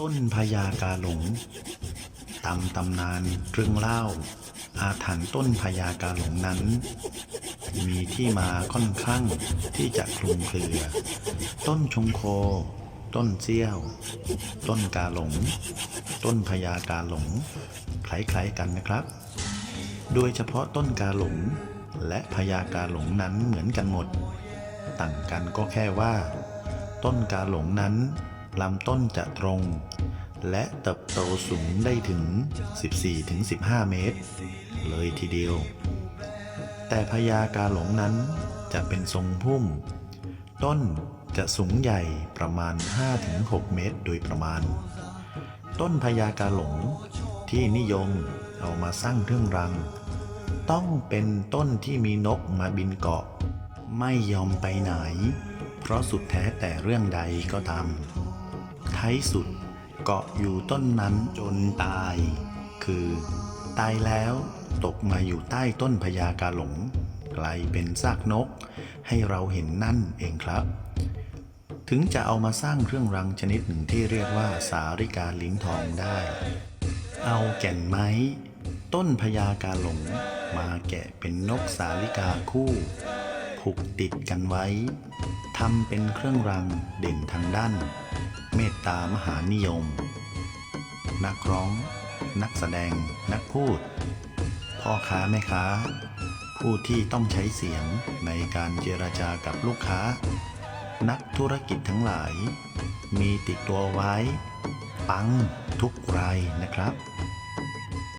ต้นพญากาหลงตามตำนานเรื่องเล่า อาถรรพ์ต้นพญากาหลงนั้น มีที่มาค่อนข้างที่จะคลุมเครือ ต้นชงโค ต้นเจี้ยว ต้นกาหลง ต้นพญากาหลง คล้ายๆกันนะครับ โดยเฉพาะต้นกาหลง และพญากาหลงนั้นเหมือนกันหมด ต่างกันก็แค่ว่า ต้นกาหลงนั้น ลำต้นจะตรง และเติบโตสูงได้ถึง 14-15 เมตร เลยทีเดียว แต่พญากาหลงนั้นจะเป็นทรงพุ่ม ต้นจะสูงใหญ่ประมาณ 5-6 เมตรโดยประมาณ ต้นพญากาหลงที่นิยมเอามาสร้างเครื่องรัง ต้องเป็นต้นที่มีนกมาบินเกาะ ไม่ยอมไปไหน เพราะสุดแท้แต่เรื่องใดก็ตาม ท้ายสุดเกาะอยู่ต้นนั้นจนตาย คือ ตายแล้วตกมาอยู่ใต้ต้นพญากาหลง กลายเป็นซากนก ให้เราเห็นนั่นเองครับ ถึงจะเอามาสร้างเครื่องรังชนิดหนึ่งที่เรียกว่าสาริกาลิ้นทองได้ เอาแก่นไม้ ต้นพญากาหลง มาแกะเป็นนกสาลิกาคู่ ผูกติดกันไว้ทำเป็นเครื่องรังเด่นทางด้าน เมตตามหานิยม นักร้อง นักแสดง นักพูด พ่อค้าแม่ค้า ผู้ที่ต้องใช้เสียงในการเจรจากับลูกค้า นักธุรกิจทั้งหลาย มีติดตัวไว้ ปังทุกรายนะครับ